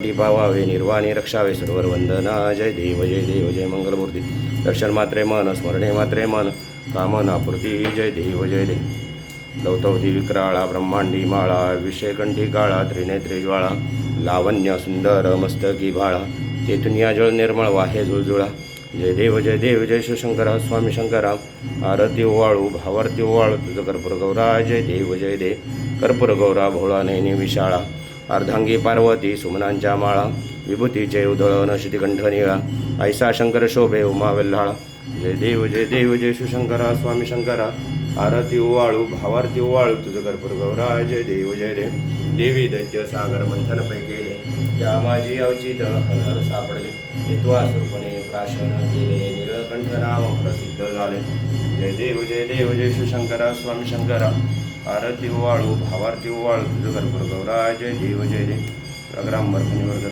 भावावे निर्वाणी रक्षावे server वंदना जय देव जय देव जय मंगलमूर्ती. दर्शन मात्रे मन स्मरणे मात्रे मन कामनापूर्ती जय देव जय देव. लवतवती विक्राळा ब्रह्मांडी माळा विषयकंठी काळा त्रिनेत्री ज्वाळा लावण्य सुंदर मस्तकी भाळा तेथून या जळ निर्मळ वाहे जुळजुळा. जय देव जय देव जय शिवशंकरा स्वामी शंकरा आरती ओवाळू भावारती ओवाळू तुझं कर्पूर गौरा जय देव जय देव. कर्पूर गौरा भोळा नैनी विशाळा. अर्धांगी पार्वती सुमनांच्या माळा विभूतीचे उधळण शितिकंठ निळा ऐसा शंकर शोभे उमा वेल्हाळा. जय देव जय देव जय शिवशंकरा स्वामी शंकरा. आरती ओवाळू भावारती ओवाळू तुझं कर्पूर गौरा. जय देव जय देव. देवी दैत्य सागर मंथन पैकेले या माझी अवचित हलहल सापडले. हेत्वा स्वरूपणे प्राशन केले. निळकंठ नाम प्रसिद्ध झाले. जय देव जय देव जय शिवशंकरा स्वामी शंकरा. आरती हो ओवाळू भावारती हो ओवाळू तुझं कर्पूर गौरा जय देव जय देव प्रोग्राम वर्ग